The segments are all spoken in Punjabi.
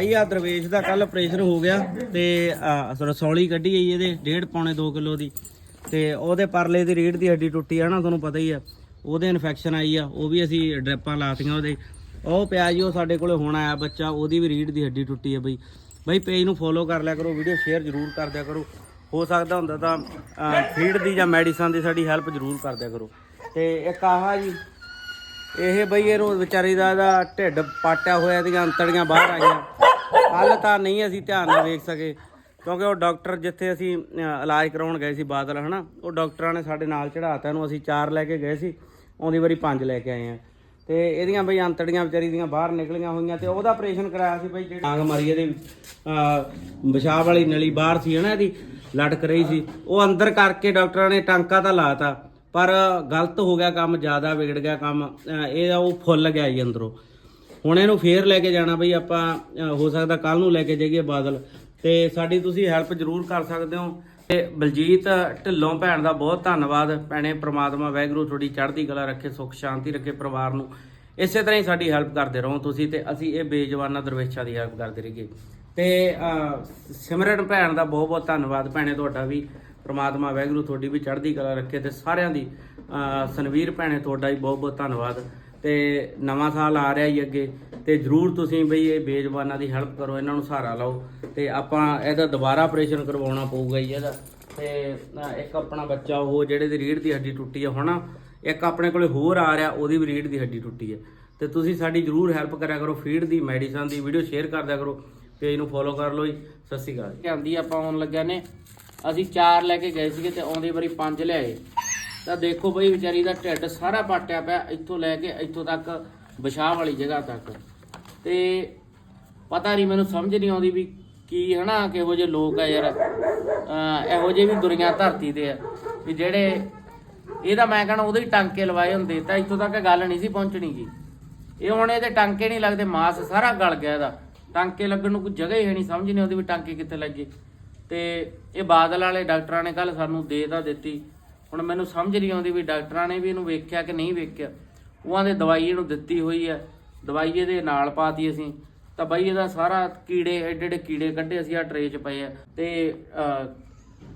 ਭਾਈ ਆ ਦਰਵੇਸ਼ ਦਾ ਕੱਲ ਆਪਰੇਸ਼ਨ ਹੋ ਗਿਆ ਤੇ ਰਸੌਲੀ ਕੱਢੀ ਗਈ ਇਹਦੇ, ਡੇਢ ਪੌਣੇ 2 ਕਿਲੋ ਦੀ। ਤੇ ਉਹਦੇ ਪਰਲੇ ਦੀ ਰੀੜ ਦੀ ਹੱਡੀ ਟੁੱਟੀ ਆ ਨਾ, ਤੁਹਾਨੂੰ ਪਤਾ ਹੀ ਆ। ਉਹਦੇ ਇਨਫੈਕਸ਼ਨ ਆਈ ਆ, ਉਹ ਵੀ ਅਸੀਂ ਡ੍ਰਿਪਾਂ ਲਾਤੀਆਂ ਉਹਦੇ। ਉਹ ਪਿਆ ਜੀ, ਉਹ ਸਾਡੇ ਕੋਲੇ ਹੁਣ ਆਇਆ ਬੱਚਾ, ਉਹਦੀ ਵੀ ਰੀੜ ਦੀ ਹੱਡੀ ਟੁੱਟੀ ਆ ਬਈ। ਬਈ ਪੇਜ ਨੂੰ ਫੋਲੋ ਕਰ ਲਿਆ ਕਰੋ ਵੀਡੀਓ ਸ਼ੇਅਰ ਜ਼ਰੂਰ ਕਰ ਦਿਆ ਕਰੋ। ਹੋ ਸਕਦਾ ਹੁੰਦਾ ਤਾਂ ਫੀਡ ਦੀ ਜਾਂ ਮੈਡੀਸਨ ਦੀ ਸਾਡੀ ਹੈਲਪ ਜ਼ਰੂਰ ਕਰ ਦਿਆ ਕਰੋ। ਤੇ ਇੱਕ ਆਹ ਜੀ, ਇਹ ਬਈ ਇਹਨੂੰ ਵਿਚਾਰੀ ਦਾ ਇਹਦਾ ਢਿੱਡ ਪਾਟਿਆ ਹੋਇਆ, ਇਹਦੀਆਂ ਅੰਤੜੀਆਂ ਬਾਹਰ ਆਈਆਂ। ਕੱਲ ਤਾਂ ਨਹੀਂ ਅਸੀਂ ਧਿਆਨ ਨਾਲ ਵੇਖ ਸਕੇ ਕਿਉਂਕਿ ਉਹ ਡਾਕਟਰ ਜਿੱਥੇ ਅਸੀਂ ਅ, ਇਲਾਜ ਕਰਾਉਣ ਗਏ ਸੀ ਬਾਦਲ ਹਨਾ ਉਹ ਡਾਕਟਰਾਂ ਨੇ ਸਾਡੇ ਨਾਲ ਚੜਾਤਾ ਇਹਨੂੰ ਅਸੀਂ ਚਾਰ ਲੈ ਕੇ ਗਏ ਸੀ ਆਉਂਦੀ ਵਾਰੀ ਪੰਜ ਲੈ ਕੇ ਆਏ ਆ। ਤੇ ਇਹਦੀਆਂ ਬਈ ਅੰਤੜੀਆਂ ਵਿਚਾਰੀ ਦੀਆਂ ਬਾਹਰ ਨਿਕਲੀਆਂ ਹੋਈਆਂ ਤੇ ਉਹਦਾ ਆਪਰੇਸ਼ਨ ਕਰਾਇਆ ਸੀ ਬਈ ਜਿਹੜੀ ਆਂਗ ਮਾਰੀ ਇਹਦੇ ਅ, ਪਿਸ਼ਾਬ ਵਾਲੀ ਨਲੀ ਬਾਹਰ ਸੀ ਹਨਾ ਇਹਦੀ ਲਟਕ ਰਹੀ ਸੀ। ਉਹ ਅੰਦਰ ਕਰਕੇ ਡਾਕਟਰਾਂ ਨੇ ਟਾਂਕਾ ਤਾਂ ਲਾਤਾ ਪਰ ਗਲਤ ਹੋ ਗਿਆ ਕੰਮ ਜ਼ਿਆਦਾ ਵਿਗੜ ਗਿਆ ਕੰਮ ਅਹ ਇਹ ਉਹ ਫੁੱਲ ਗਿਆ ਜੀ ਅੰਦਰੋਂ। ਹੁਣ ਇਹਨੂੰ ਫੇਰ ਲੈ ਕੇ ਜਾਣਾ ਬਈ, ਆਪਾਂ ਹੋ ਸਕਦਾ ਕੱਲ ਨੂੰ ਲੈ ਕੇ ਜਾਈਏ ਬਾਦਲ। ਤੇ ਸਾਡੀ ਤੁਸੀਂ ਹੈਲਪ ਜ਼ਰੂਰ ਕਰ ਸਕਦੇ ਹੋ। ਤੇ ਬਲਜੀਤ ਢਿੱਲੋਂ ਭੈਣ ਦਾ ਬਹੁਤ ਧੰਨਵਾਦ। ਭੈਣੇ, ਪ੍ਰਮਾਤਮਾ ਵਾਹਿਗੁਰੂ ਤੁਹਾਡੀ ਚੜ੍ਹਦੀ ਕਲਾ ਰੱਖੇ, ਸੁੱਖ ਸ਼ਾਂਤੀ ਰੱਖੇ ਪਰਿਵਾਰ ਨੂੰ। ਇਸੇ ਤਰ੍ਹਾਂ ਹੀ ਸਾਡੀ ਹੈਲਪ ਕਰਦੇ ਰਹੋ ਤੁਸੀਂ ਤੇ ਅਸੀਂ ਇਹ ਬੇਜਵਾਨਾਂ ਦਰਵੇਸ਼ਾਂ ਦੀ ਹੈਲਪ ਕਰਦੇ ਰਹੀਏ। ਤੇ ਸਿਮਰਨ ਭੈਣ ਦਾ ਬਹੁਤ ਬਹੁਤ ਧੰਨਵਾਦ। ਭੈਣੇ, ਤੁਹਾਡਾ ਵੀ, ਪ੍ਰਮਾਤਮਾ ਵਾਹਿਗੁਰੂ ਤੁਹਾਡੀ ਵੀ ਚੜ੍ਹਦੀ ਕਲਾ ਰੱਖੇ ਤੇ ਸਾਰਿਆਂ ਦੀ ਸਨਵੀਰ ਭੈਣੇ, ਤੁਹਾਡਾ ਵੀ ਬਹੁਤ ਬਹੁਤ ਧੰਨਵਾਦ। ਤੇ ਨਵਾਂ ਸਾਲ ਆ ਰਿਹਾ ਹੀ ਅੱਗੇ। ਤੇ ਜਰੂਰ ਤੁਸੀਂ ਬਈ ਇਹ ਬੇਜਵਾਨਾਂ ਦੀ ਹੈਲਪ ਕਰੋ, ਇਹਨਾਂ ਨੂੰ ਸਹਾਰਾ ਲਓ। ਤੇ ਆਪਾਂ ਇਹਦਾ ਦੁਬਾਰਾ ਆਪਰੇਸ਼ਨ ਕਰਵਾਉਣਾ ਪਊਗਾ ਜੀ ਇਹਦਾ। ਤੇ ਇੱਕ ਆਪਣਾ ਬੱਚਾ, ਉਹ ਜਿਹੜੇ ਦੀ ਰੀੜ ਦੀ ਹੱਡੀ ਟੁੱਟੀ ਹੈ ਹੁਣ ਇੱਕ ਆਪਣੇ ਕੋਲੇ ਹੋਰ ਆ ਰਿਹਾ, ਉਹਦੀ ਵੀ ਰੀੜ ਦੀ ਹੱਡੀ ਟੁੱਟੀ ਹੈ ਤੇ ਤੁਸੀਂ ਸਾਡੀ ਜਰੂਰ ਹੈਲਪ ਕਰਿਆ ਕਰੋ ਫੀਡ ਦੀ ਮੈਡੀਸਨ ਦੀ ਵੀਡੀਓ ਸ਼ੇਅਰ ਕਰਦਿਆ ਕਰੋ। ਪੇਜ ਨੂੰ ਫੋਲੋ ਕਰ ਲਓ ਜੀ। ਸਤਿ ਸ਼੍ਰੀ ਅਕਾਲ ਆਂਦੀ ਆਪਾਂ ਆਉਣ ਲੱਗਿਆ ਨੇ। ਅਸੀਂ ਚਾਰ ਲੈ ਕੇ ਗਏ ਸੀਗੇ ਤੇ ਆਉਂਦੀ ਵਾਰੀ ਪੰਜ ਲਿਆਏ ਤਾਂ ਦੇਖੋ ਬਈ ਵਿਚਾਰੀ ਦਾ ਢਿੱਡ ਸਾਰਾ ਪਾਟਿਆ ਪਿਆ, ਇੱਥੋਂ ਲੈ ਕੇ ਇੱਥੋਂ ਤੱਕ ਵਿਸ਼ਾਹ ਵਾਲੀ ਜਗ੍ਹਾ ਤੱਕ। ਤੇ ਪਤਾ ਨਹੀਂ, ਮੈਨੂੰ ਸਮਝ ਨਹੀਂ ਆਉਂਦੀ ਵੀ ਕੀ ਹਨਾ, ਕਿਹੋ ਜਿਹੇ ਲੋਕ ਆ ਯਾਰ। ਇਹੋ ਜਿਹੇ ਵੀ ਦੁਨੀਆ ਧਰਤੀ ਤੇ ਆ, ਵੀ ਜਿਹੜੇ ਇਹਦਾ ਮੈਂ ਕਹਣਾ ਉਹਦੇ ਹੀ ਟਾਂਕੇ ਲਵਾਏ ਹੁੰਦੇ, ਤਾਂ ਇੱਥੋਂ ਤੱਕ ਗੱਲ ਨਹੀਂ ਸੀ ਪਹੁੰਚਣੀ ਜੀ ਇਹ ਹੁਣ ਇਹਦੇ ਟਾਂਕੇ ਨਹੀਂ ਲੱਗਦੇ, ਮਾਸ ਸਾਰਾ ਗਲ ਗਿਆ ਇਹਦਾ। ਟਾਂਕੇ ਲੱਗਣ ਨੂੰ ਕੋਈ ਜਗ੍ਹਾ ਹੀ ਹੈ ਨਹੀਂ, ਸਮਝ ਨਹੀਂ ਆਉਂਦੀ ਵੀ ਟਾਂਕੇ ਕਿੱਥੇ ਲੱਗੇ। ਤੇ ਇਹ ਬਾਦਲ ਵਾਲੇ ਡਾਕਟਰਾਂ ਨੇ ਕੱਲ ਸਾਨੂੰ ਦੇ ਤਾਂ ਦਿੱਤੀ। ਹੁਣ ਮੈਨੂੰ ਸਮਝ ਨਹੀਂ ਆਉਂਦੀ ਵੀ ਡਾਕਟਰਾਂ ਨੇ ਵੀ ਇਹਨੂੰ ਵੇਖਿਆ ਕਿ ਨਹੀਂ ਵੇਖਿਆ। ਉਹਾਂ ਦੇ ਦਵਾਈ ਇਹਨੂੰ ਦਿੱਤੀ ਹੋਈ ਹੈ। ਦਵਾਈ ਇਹਦੇ ਨਾਲ ਪਾਤੀ ਅਸੀਂ। ਤਾਂ ਬਾਈ ਇਹਦਾ ਸਾਰਾ ਕੀੜੇ ਐਡੇ ਐਡੇ ਕੀੜੇ ਕੱਢੇ ਅਸੀਂ ਆ ਟਰੇ 'ਚ ਪਏ ਆ। ਤੇ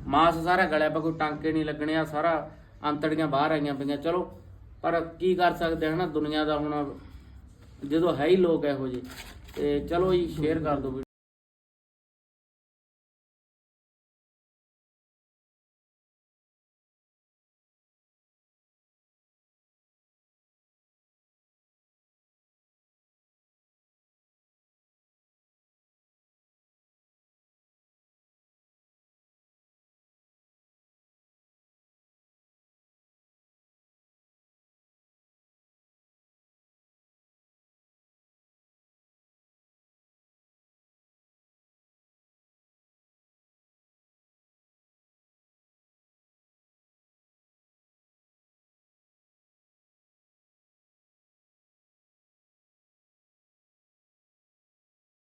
ਮਾਸ ਸਾਰਾ ਗਲਿਆ ਪਿਆ, ਕੋਈ ਟਾਂਕੇ ਨਹੀਂ ਲੱਗਣੇ ਆ ਸਾਰਾ ਅੰਤੜੀਆਂ ਬਾਹਰ ਆਈਆਂ ਪਈਆਂ। ਚਲੋ, ਪਰ ਕੀ ਕਰ ਸਕਦੇ ਹਾਂ ਨਾ ਦੁਨੀਆ ਦਾ ਹੁਣ ਜਦੋਂ ਹੈ ਹੀ ਲੋਕ ਇਹੋ ਜਿਹੇ। ਤੇ ਚਲੋ ਜੀ ਸ਼ੇਅਰ ਕਰ ਦਿਓ ਵੀਡੀਓ।